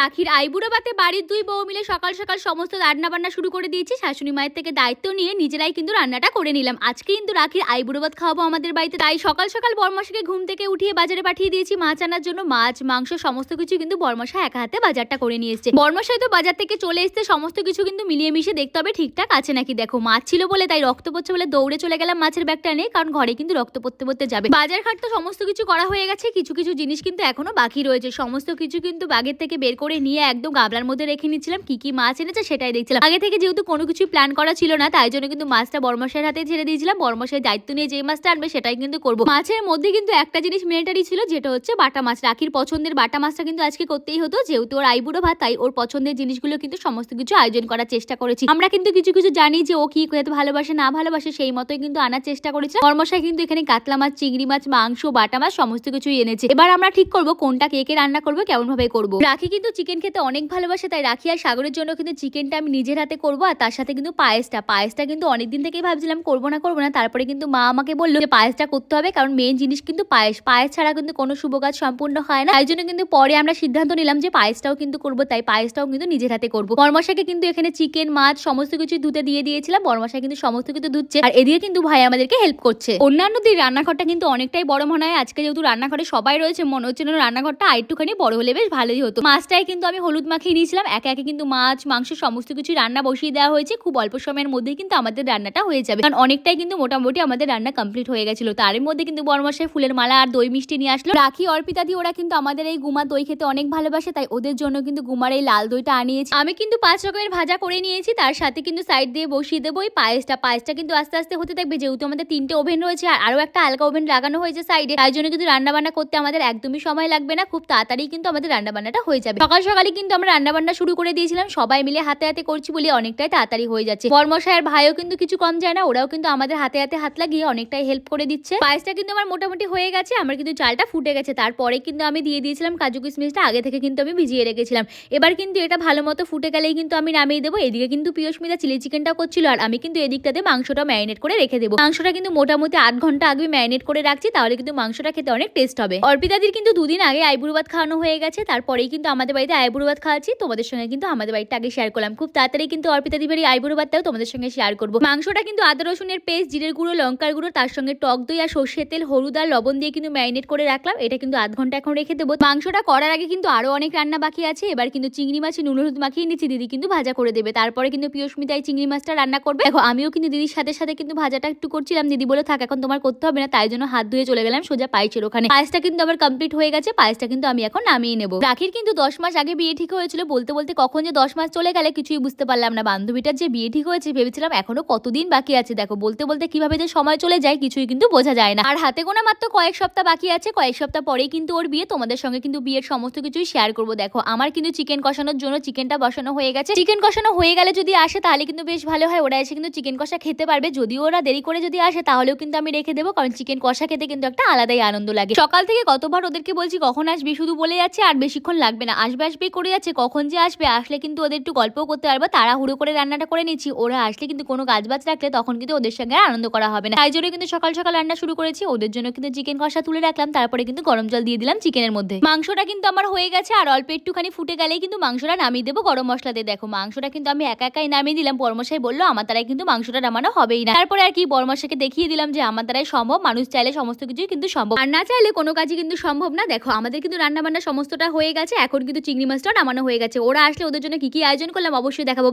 রাখির আইবুড়ো বাতে বাড়ির দুই বউ মিলে সকাল সকাল সমস্ত রান্না বান্না শুরু করে দিয়েছি। শাশুড়ি মায়ের থেকে দায়িত্ব নিয়ে নিজেরাই কিন্তু রান্নাটা করে নিলাম। আজকে কিন্তু রাখির আইবুড়ো ভাত খাওয়াবো আমাদের বাড়িতে। তাই সকাল সকাল বরমাসাকে ঘুম থেকে উঠিয়ে বাজারে পাঠিয়ে দিয়েছি। মাছ আনার জন্য মাছ, মাংস, সমস্ত কিছু কিন্তু বরমাসা একা হাতে বাজারটা করে নিয়ে এসছে। বরমাসাই তো বাজার থেকে চলে এসছে। সমস্ত কিছু কিন্তু মিলিয়ে মিশে দেখতে হবে ঠিকঠাক আছে নাকি। দেখো, মাছ ছিল বলে তাই রক্ত পড়ছে বলে দৌড়ে চলে গেলাম মাছের ব্যাগটা নেই কারণ ঘরে কিন্তু রক্ত পড়তে পড়তে যাবে। বাজার ঘাট তো সমস্ত কিছু করা হয়ে গেছে। কিছু কিছু জিনিস কিন্তু এখনও বাকি রয়েছে। সমস্ত কিছু কিন্তু বাগের থেকে বের করে নিয়ে একদম গাবলার মধ্যে রেখে নিচ্ছিলাম কি কি মাছ এনেছে সেটাই দেখছিলাম। আগে থেকে যেহেতু কোনো কিছু প্ল্যান করা ছিল না, তাই জন্য কিন্তু মাছটা বর্মশের হাতে ছেড়ে দিয়েছিলাম। বর্মশের দায়িত্ব নিয়ে যে মাছটা আনবে সেটাই কিন্তু করব। মাছের মধ্যে কিন্তু একটা জিনিস মিলিটারি ছিল, যেটা হচ্ছে বাটা মাছ। রাখির পছন্দের বাটা মাছটা কিন্তু আজকে করতেই হতো। যেহেতু ওর আইবুড়ো ভাত, তাই ওর পছন্দের জিনিসগুলো কিন্তু সমস্ত কিছু আয়োজন করার চেষ্টা করেছি। আমরা কিন্তু কিছু কিছু জানি যে ও কি খেতে ভালোবাসে, না ভালোবাসে, সেই মতোই কিন্তু আনার চেষ্টা করেছে। বর্মশাই কিন্তু এখানে কাতলা মাছ, চিংড়ি মাছ, মাংস, বাটা মাছ সমস্ত কিছুই এনেছে। এবার আমরা ঠিক করব কোনটা কে কে রান্না করব কেমন ভাবে করব। রাখি কিন্তু চিকেন খেতে অনেক ভালোবাসে, তাই রাখি আর সাগরের জন্য কিন্তু চিকেনটা আমি নিজের হাতে করব, আর তার সাথে কিন্তু পায়েসটা। পায়েসটা কিন্তু অনেকদিন থেকেই ভাবছিলাম করব না করব না, তারপরে কিন্তু মা আমাকে বলল যে পায়েসটা করতে হবে, কারণ মেন জিনিস কিন্তু পায়েস। পায়েস ছাড়া কিন্তু কোনো শুভ কাজ সম্পূর্ণ হয় না। তাই জন্য কিন্তু পরে আমরা সিদ্ধান্ত নিলাম যে পায়েসটাও কিন্তু করব, তাই পায়েসটাও কিন্তু নিজের হাতে করব। বর্মাশাকে কিন্তু এখানে চিকেন মাছ, সমস্ত কিছু ধুতে দিয়ে দিয়েছিলাম, বর্মাশা কিন্তু সমস্ত কিছু ধুচ্ছে আর এদিকে কিন্তু ভাই আমাদেরকে হেল্প করছে। অন্যান্য দিন রান্নাঘরটা কিন্তু অনেকটাই বড় মনে হয়, আজকে যেহেতু রান্নাঘরে সবাই রয়েছে, মনে হচ্ছে রান্নাঘরটা আরেকটুখানি বড় হলে বেশ ভালোই হতো। মাছটাই কিন্তু আমি হলুদ মাখিয়ে নিয়েছিলাম। একে একে কিন্তু মাছ, মাংস সমস্ত কিছু রান্না বসিয়ে দেওয়া হয়েছে। খুব অল্প সময়ের মধ্যেই কিন্তু আমাদের রান্নাটা হয়ে যাবে। কারণ অনেকটাই কিন্তু মোটামুটি আমাদের রান্না কমপ্লিট হয়ে গেছিল। তার মধ্যে কিন্তু বরমাসের ফুলের মালা আর দই মিষ্টি নিয়ে আসলো। রাখি, অর্পিতা দিয়ে ওরা কিন্তু আমাদের এই গুমা দই খেতে অনেক ভালোবাসে, তাই ওদের জন্য কিন্তু গুমার এই লাল দইটা আনিয়েছি। আমি কিন্তু পাঁচ রকমের ভাজা করে নিয়েছি। তার সাথে কিন্তু সাইড দিয়ে বসিয়ে দেবো ওই পায়েসটা। পায়েসটা কিন্তু আস্তে আস্তে হতে থাকবে। যেহেতু আমাদের তিনটে ওভেন রয়েছে, আর আরও একটা হালকা ওভেন লাগানো হয়েছে সাইডে তাই জন্য কিন্তু রান্না বান্না করতে আমাদের একদমই সময় লাগবে না। খুব তাড়াতাড়ি কিন্তু আমাদের রান্না বান্নাটা হয়ে যাবে। সকাল সকালে কিন্তু আমরা রান্না বান্না শুরু করে দিয়েছিলাম। সবাই মিলে হাতে হাতে করছি বলে অনেকটাই তাড়াতাড়ি হয়ে যাচ্ছে। বর্মশায়ের ভাইও কিন্তু কিছু কম যায় না, ওরাও কিন্তু আমাদের হাতে হাতে হাত লাগিয়ে অনেকটাই হেল্প করে দিচ্ছে। পায়েসটা কিন্তু আমার মোটামুটি হয়ে গেছে, আমার কিন্তু চালটা ফুটে গেছে। তারপরে কিন্তু আমি দিয়ে দিয়েছিলাম কাজু কিশমিশটা, আগে থেকে কিন্তু আমি ভিজিয়ে রেখেছিলাম। এবার কিন্তু এটা ভালো মতো ফুটে গেলেই কিন্তু আমি নামিয়ে দেবো। এদিকে কিন্তু পিয়সমিতা চিলি চিকেনটা করছিল, আর আমি কিন্তু এদিকটাতে মাংসটা ম্যারিনেট করে রেখে দেবো। মাংসটা কিন্তু মোটামুটি আধ ঘণ্টা আগে ম্যারিনেট করে রাখছি, তাহলে কিন্তু মাংসটা খেতে অনেক টেস্ট হবে। অর্পিতাদির কিন্তু দুদিন আগে আইবুড়ো ভাত খাওয়ানো হয়ে গেছে, তারপরেই কিন্তু আমাদের আইবুড়ো ভাত খাওয়াচ্ছি, তোমাদের সঙ্গে কিন্তু আমাদের বাড়িটা আগে শেয়ার করলাম। খুব তাড়াতাড়ি কিন্তু অর্পিতা বাড়ি আইবুড়ো ভাতটাও তোমাদের সঙ্গে শেয়ার করব। মাংসটা কিন্তু আদা, রসুনের পেস্ট জিরের গুঁড়ো, লঙ্কার গুঁড়ো, তার সঙ্গে টক দই আর সর্ষের তেল, হলুদ আর লবণ দিয়ে কিন্তু ম্যারিনেট করে রাখলাম। এটা কিন্তু আধ ঘণ্টা এখন রেখে দেবো। মাংসটা করার আগে কিন্তু আরও অনেক রান্না বাকি আছে। এবার কিন্তু চিংড়ি মাছ, নুন, হলুদ মাখিয়ে নিচ্ছি। দিদি কিন্তু ভাজা করে দেবে। তারপরে কিন্তু পিয়সমিতাই চিংড়ি মাছটা রান্না করবে। দেখো, আমিও কিন্তু দিদির সাথে সাথে কিন্তু ভাজাটা একটু করছিলাম। দিদি বলে, থাক, এখন তোমার করতে হবে না। তাই জন্য হাত ধুয়ে চলে গেলাম সোজা পায়েসের ওখানে। পায়েসটা কিন্তু আমার কমপ্লিট হয়ে গেছে। পায়েসটা কিন্তু আমি এখন নামিয়ে নেব। রাখির কিন্তু দশ মাস আগে বিয়ে ঠিক হয়েছিল, বলতে বলতে কখন যে দশ মাস চলে গেলে কিছুই বুঝতে পারলাম না। বান্ধবীটার যে বিয়ে ঠিক হয়েছে ভেবেছিলাম এখনও কতদিন বাকি আছে দেখো, বলতে বলতে কীভাবে যে সময় চলে যায় কিছুই কিন্তু বোঝা যায় না। আর হাতে গোনা মাত্র কয়েক সপ্তাহ বাকি আছে, কয়েক সপ্তাহ পরেই কিন্তু ওর বিয়ে, তোমাদের সঙ্গে কিন্তু বিয়ের সমস্ত কিছুই শেয়ার করব। দেখো, আমার কিন্তু চিকেন কষানোর জন্য চিকেনটা বসানো হয়ে গেছে। চিকেন কষানো হয়ে গেলে যদি আসে তাহলে কিন্তু বেশ ভালো হয়, ওরা এসে কিন্তু চিকেন কষা খেতে পারবে। যদিও ওরা দেরি করে যদি আসে তাহলেও কিন্তু আমি রেখে দেবো, কারণ চিকেন কষা খেতে কিন্তু একটা আলাদাই আনন্দ লাগে। সকাল থেকে কতবার ওদেরকে বলছি, কখন আসবি? শুধু বলে যাচ্ছে, আর বেশিক্ষণ লাগবে না। আসবে আসবে করে যাচ্ছে কখন যে আসবে, আসলে কিন্তু ওদের একটু গল্পও করতে পারব, তাড়াহুড়ো করে রান্নাটা করে নিচ্ছি। ওরা আসলে কিন্তু কোনো কাজ বাজ রাখলে তখন কিন্তু ওদের সঙ্গে আনন্দ করা হবে না। তাই জন্য কিন্তু সকাল সকাল রান্না শুরু করেছি। ওদের জন্য কিন্তু চিকেন কষা তুলে রাখলাম, তারপরে কিন্তু গরম জল দিয়ে দিলাম চিকেনের মধ্যে। মাংসটা কিন্তু আমার হয়ে গেছে, আর অল্প একটুখানি ফুটে গেলেই কিন্তু মাংসটা নামিয়ে দেবো গরম মশলা দিয়ে। দেখো, মাংসটা কিন্তু আমি একা একাই নামিয়ে দিলাম। বর্মশাই বলল, আমার দ্বারাই কিন্তু মাংসটা নামানো হবেই না। তারপরে আর কি বর্মশাকে দেখিয়ে দিলাম যে, আমার দ্বারাই সম্ভব, মানুষ চাইলে সমস্ত কিছুই কিন্তু সম্ভব। আর না চাইলে কোনো কাজই কিন্তু সম্ভব না। দেখো, আমাদের কিন্তু রান্না বান্না সমস্তটা হয়ে গেছে। এখন কিন্তু চিংড়ি মাছটাও নামানো হয়ে গেছে ওরা আসলে ওদের জন্য কি কি আয়োজন করলাম অবশ্যই দেখাবো!